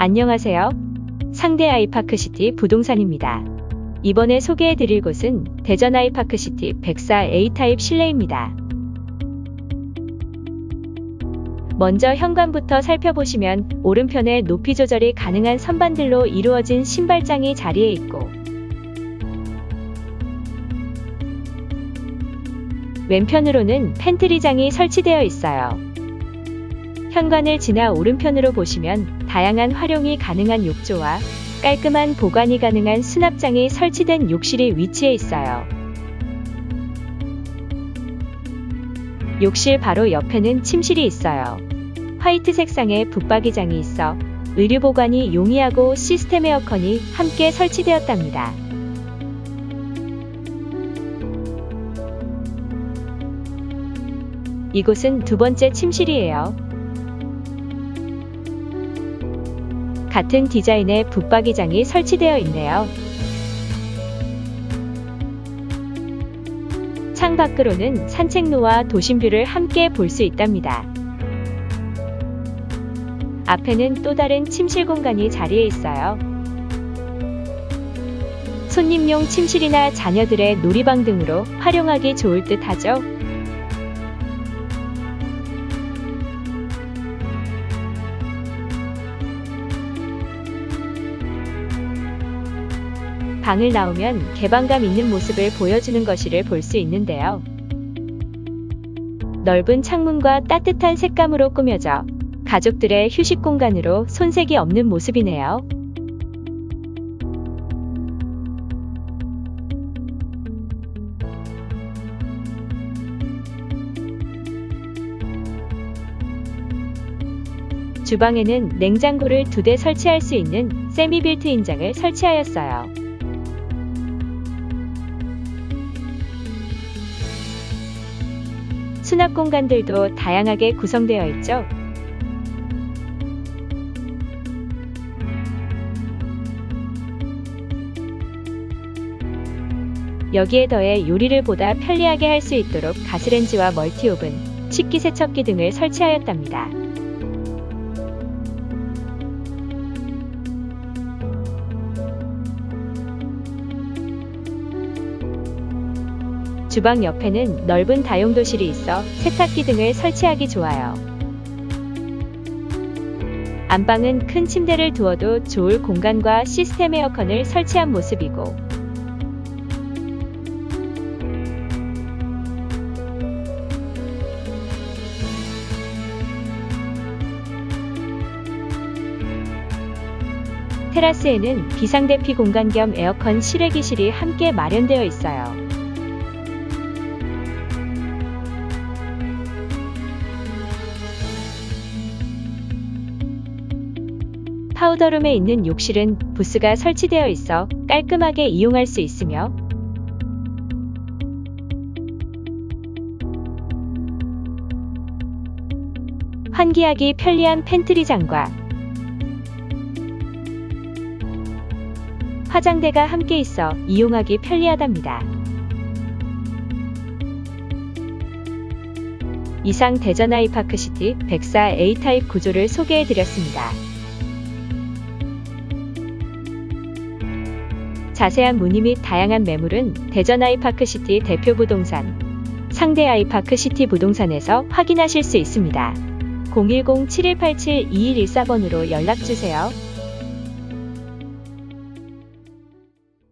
안녕하세요. 상대 아이파크시티 부동산입니다. 이번에 소개해드릴 곳은 대전 아이파크시티 104 A타입 실내입니다. 먼저 현관부터 살펴보시면 오른편에 높이 조절이 가능한 선반들로 이루어진 신발장이 자리에 있고 왼편으로는 팬트리장이 설치되어 있어요. 현관을 지나 오른편으로 보시면 다양한 활용이 가능한 욕조와 깔끔한 보관이 가능한 수납장이 설치된 욕실이 위치해 있어요. 욕실 바로 옆에는 침실이 있어요. 화이트 색상의 붙박이장이 있어 의류 보관이 용이하고 시스템 에어컨이 함께 설치되었답니다. 이곳은 두 번째 침실이에요. 같은 디자인의 붙박이장이 설치되어 있네요. 창 밖으로는 산책로와 도심뷰를 함께 볼 수 있답니다. 앞에는 또 다른 침실 공간이 자리해 있어요. 손님용 침실이나 자녀들의 놀이방 등으로 활용하기 좋을 듯 하죠. 방을 나오면 개방감 있는 모습을 보여주는 것이를 볼 수 있는데요. 넓은 창문과 따뜻한 색감으로 꾸며져 가족들의 휴식 공간으로 손색이 없는 모습이네요. 주방에는 냉장고를 두 대 설치할 수 있는 세미 빌트인장을 설치하였어요. 수납 공간들도 다양하게 구성되어 있죠. 여기에 더해 요리를 보다 편리하게 할 수 있도록 가스렌지와 멀티오븐, 식기세척기 등을 설치하였답니다. 주방 옆에는 넓은 다용도실이 있어 세탁기 등을 설치하기 좋아요. 안방은 큰 침대를 두어도 좋을 공간과 시스템 에어컨을 설치한 모습이고 테라스에는 비상대피 공간 겸 에어컨 실외기실이 함께 마련되어 있어요. 파우더룸에 있는 욕실은 부스가 설치되어 있어 깔끔하게 이용할 수 있으며 환기하기 편리한 팬트리장과 화장대가 함께 있어 이용하기 편리하답니다. 이상 대전 아이파크시티 104 A타입 구조를 소개해 드렸습니다. 자세한 문의 및 다양한 매물은 대전 아이파크시티 대표 부동산 상대 아이파크시티 부동산에서 확인하실 수 있습니다. 010-7187-2114번으로 연락주세요.